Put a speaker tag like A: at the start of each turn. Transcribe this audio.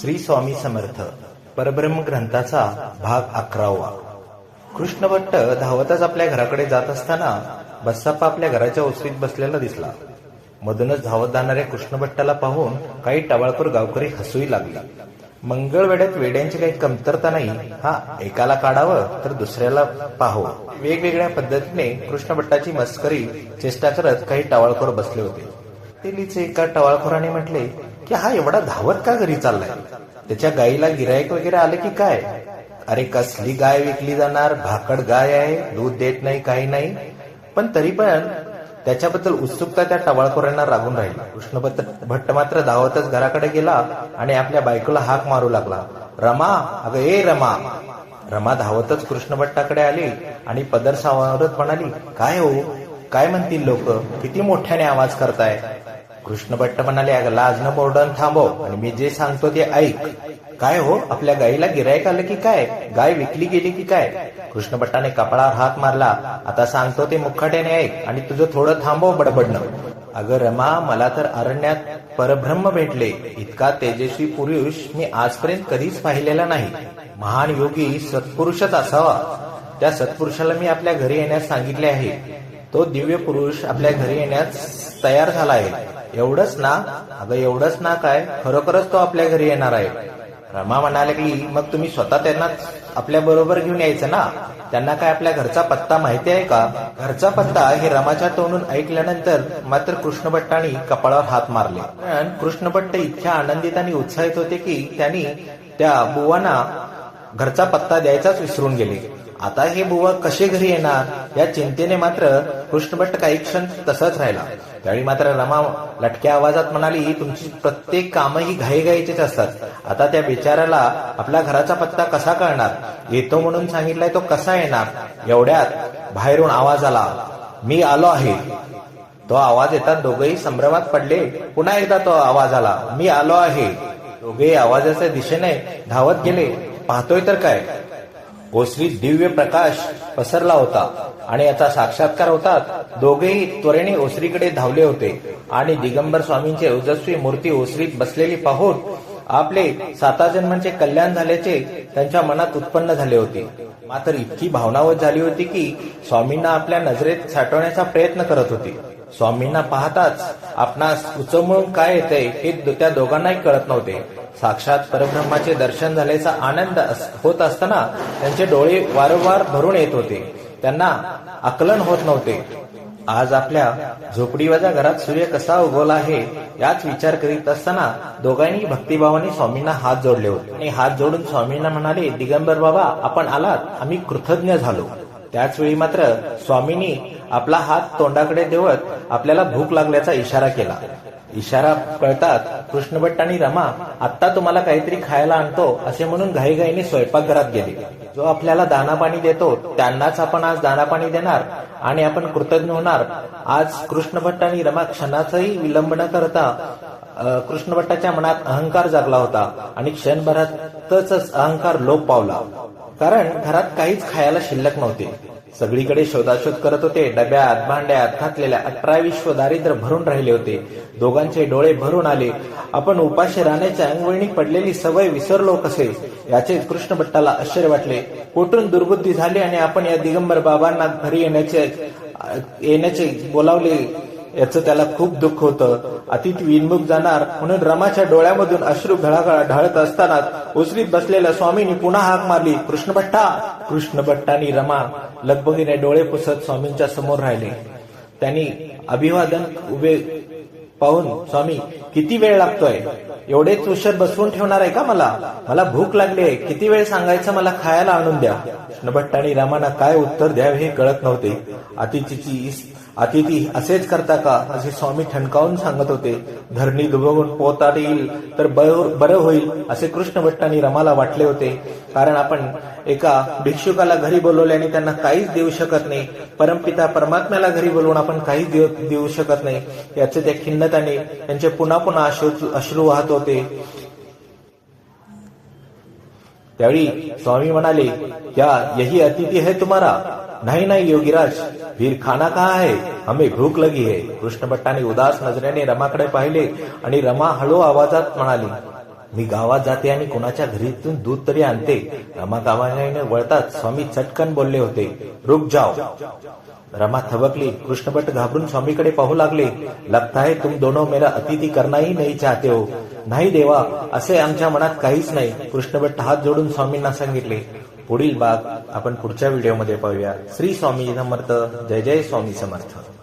A: श्री स्वामी समर्थ परब्रह्म ग्रंथाचा भाग अकरावा. कृष्णभट्ट धावतच आपल्या घराकडे जात असताना बस्साप्पा आपल्या घराच्या ओसरीत बसलेला दिसला. मधूनच धावत जाणाऱ्या कृष्णभट्टाला पाहून काही टवाळखोर गावकरी हसूही लागला. मंगळवेड्यात वेड्यांची काही कमतरता नाही हा एकाला काढावं तर दुसऱ्याला पाहावं. वेगवेगळ्या पद्धतीने कृष्णभट्टाची मस्करी चेष्टा करत काही टवाळखोर बसले होते. तेलीचे एका टवाळखोराने म्हटले की हा एवढा धावत का घरी चाललाय? त्याच्या गाईला गिरायक वगैरे आले की काय? अरे कसली गाय विकली जाणार? भाकड गाय आहे दूध देत नाही काही नाही. पण तरी पण त्याच्याबद्दल उत्सुकता त्या टवाळखोरांना रागून राहिली. कृष्ण भट्ट मात्र धावतच घराकडे गेला आणि आपल्या बायकोला हाक मारू लागला. रमा अगं ए रमा. रमा धावतच कृष्णभट्टाकडे आली आणि पदर सावरत म्हणाली काय हो? काय म्हणतील लोक? किती मोठ्याने आवाज करताय? कृष्ण भट्ट म्हणाले अगं लाज न बोर्डन थांबव. आणि मी जे सांगतो ते ऐक. काय हो? आपल्या गाईला गिरायक आलं की काय? गाय विकली गेली की काय? कृष्ण भट्टाने कपाळावर हात मारला. आता सांगतो ते मुखाट्याने ऐक आणि तुझं थोडं थांबव बडबडणं. अगं रमा मला तर अरण्यात परब्रह्म भेटले. इतका तेजस्वी पुरुष मी आजपर्यंत कधीच पाहिलेला नाही. महान योगी सत्पुरुषच असावा. त्या सत्पुरुषाला मी आपल्या घरी येण्यास सांगितले आहे. तो दिव्य पुरुष आपल्या घरी येण्यास तयार झाला आहे. एवढंच ना? अगं एवढंच ना काय? खरोखरच तो आपल्या घरी येणार आहे. रमा म्हणाले की मग तुम्ही स्वतः त्यांना आपल्या बरोबर घेऊन यायचं ना? त्यांना काय आपल्या घरचा पत्ता माहिती आहे का? घरचा पत्ता हे रमाच्या तोंडून ऐकल्यानंतर मात्र कृष्णभट्टांनी कपाळावर हात मारले. पण कृष्णभट्ट इतक्या आनंदित आणि उत्साहित होते की त्यांनी त्या बुवांना घरचा पत्ता द्यायचाच विसरून गेले. आता हे बुवा कसे घरी येणार? या चिंतेने मात्र कृष्णभट्ट काही क्षण तसंच राहिला. त्यावेळी मात्र रमा लटक्या आवाजात म्हणाली तुमची प्रत्येक कामं ही घाईघाईचीच असतात. आता त्या बिचाराला आपल्या घराचा पत्ता कसा कळणार? येतो म्हणून सांगितलाय तो कसा येणार? एवढ्यात बाहेरून आवाज आला मी आलो आहे. तो आवाज येतात दोघेही संभ्रमात पडले. पुन्हा एकदा तो आवाज आला मी आलो आहे. दोघेही आवाजाच्या दिशेने धावत गेले. पाहतोय तर काय? ओसरीत दिव्य प्रकाश पसरला होता आणि याचा साक्षात्कार होतात दोघेही त्वरेने ओसरीकडे धावले होते आणि दिगंबर स्वामींची ओजस्वी मूर्ती ओसरीत बसलेली पाहून आपले साता जन्मांचे कल्याण झाल्याचे त्यांच्या मनात उत्पन्न झाले होते. मात्र इतकी भावनावत झाली होती की स्वामींना आपल्या नजरेत साठवण्याचा प्रयत्न करत होते. स्वामींना पाहताच आपणास उचमळून काय येते हे त्या दोघांनाही कळत नव्हते. साक्षात परब्रह्माचे दर्शन झाल्याचा आनंद अस- होत असताना त्यांचे डोळे वारंवार भरून येत होते. त्यांना आकलन होत नव्हते. आज आपल्या झोपडीवाजा घरात सूर्य कसा उगवला आहे याच विचार करीत असताना दोघांनी भक्तिभावाने स्वामींना हात जोडले होते. आणि हात जोडून स्वामींना म्हणाले दिगंबर बाबा आपण आलात. आम्ही कृतज्ञ झालो. त्याच वेळी मात्र स्वामींनी आपला हात तोंडाकडे देवत आपल्याला भूक लागल्याचा इशारा केला. इशारा कळतात कृष्णभट्ट आणि रमा आत्ता तुम्हाला काहीतरी खायला आणतो असे म्हणून घाईघाईने स्वयंपाकघरात गेले. जो आपल्याला दानापाणी देतो त्यांनाच आपण आज दानापाणी देणार आणि आपण कृतज्ञ होणार. आज कृष्णभट्ट आणि रमा क्षणाचाही विलंब न करता कृष्णभट्टाच्या मनात अहंकार जागला होता आणि क्षणभरातच अहंकार लोप पावला. कारण घरात काहीच खायला शिल्लक नव्हते. सगळीकडे शोधाशोध करत होते डब्यात भांड्यात घातलेल्या अठरा विश्व दारिद्र्य भरून राहिले होते. दोघांचे डोळे भरून आले. आपण उपाशी राहण्याच्या अंगवळणी पडलेली सवय विसरलो कसे? याचे कृष्णभट्टाला आश्चर्य वाटले. कुठून दुर्बुद्धी झाली आणि आपण या दिगंबर बाबांना घरी येण्याचे येण्याचे बोलावले? याचं त्याला खूप दुःख होतं. अतिथी विनमुख जाणार म्हणून रमाच्या डोळ्यामधून अश्रू घळाघळा ढाळत असताना उचलीत बसलेल्या स्वामींनी पुन्हा हाक मारली कृष्णभट्टा कृष्णभट्टानी रमा! लगबगीने डोळे पुसत स्वामींच्या समोर राहिले. त्यांनी अभिवादन उभे पाहून स्वामी किती वेळ लागतोय? एवढेच उशीर बसवून ठेवणार आहे का मला? मला भूक लागली आहे. किती वेळ सांगायचं मला खायला आणून द्या. कृष्णभट्टानी रामाना काय उत्तर द्यावे हे कळत नव्हते. अतिथीची अतिथी असेच करता का? असे स्वामी ठणकावून सांगत होते धरणी दुबगून पोहता येईल तर बरं होईल असे कृष्ण भट्टांनी रमाला वाटले होते. कारण आपण एका भिक्षुकाला घरी बोलवल्याने त्यांना काहीच देऊ शकत नाही. परमपिता परमात्म्याला घरी बोलवून आपण काहीच देऊ देऊ शकत नाही. याचे त्या खिन्नताने त्यांचे पुन्हा पुन्हा अश्रू वाहत होते. त्यावेळी स्वामी म्हणाले या यही अतिथी है तुम्हारा? नहीं नहीं योगीराज फिर खाना कहाँ है? हमें भूक लगी है। कृष्ण भट्टाने उदास नजरेने रमाकडे पाहिले आणि रमा हळू आवाजात म्हणाली मी गावात जाते आणि कोणाच्या घरीतून दूध तरी आणते. रमा गावाने वळताच स्वामी चटकन बोलले होते रुक जाओ. रमा थबकली. कृष्णभट घाबरून स्वामीकडे पाहू लागले लगता है तुम दोनों मेरा अतिथी करना ही नाही चाहते हो. नाही देवा असे आमच्या मनात काहीच नाही. कृष्णभट हात जोडून स्वामींना सांगितले पुढील भाग आपण पुढच्या व्हिडिओमध्ये पाहूया. श्री स्वामी समर्थ जय जय स्वामी समर्थ.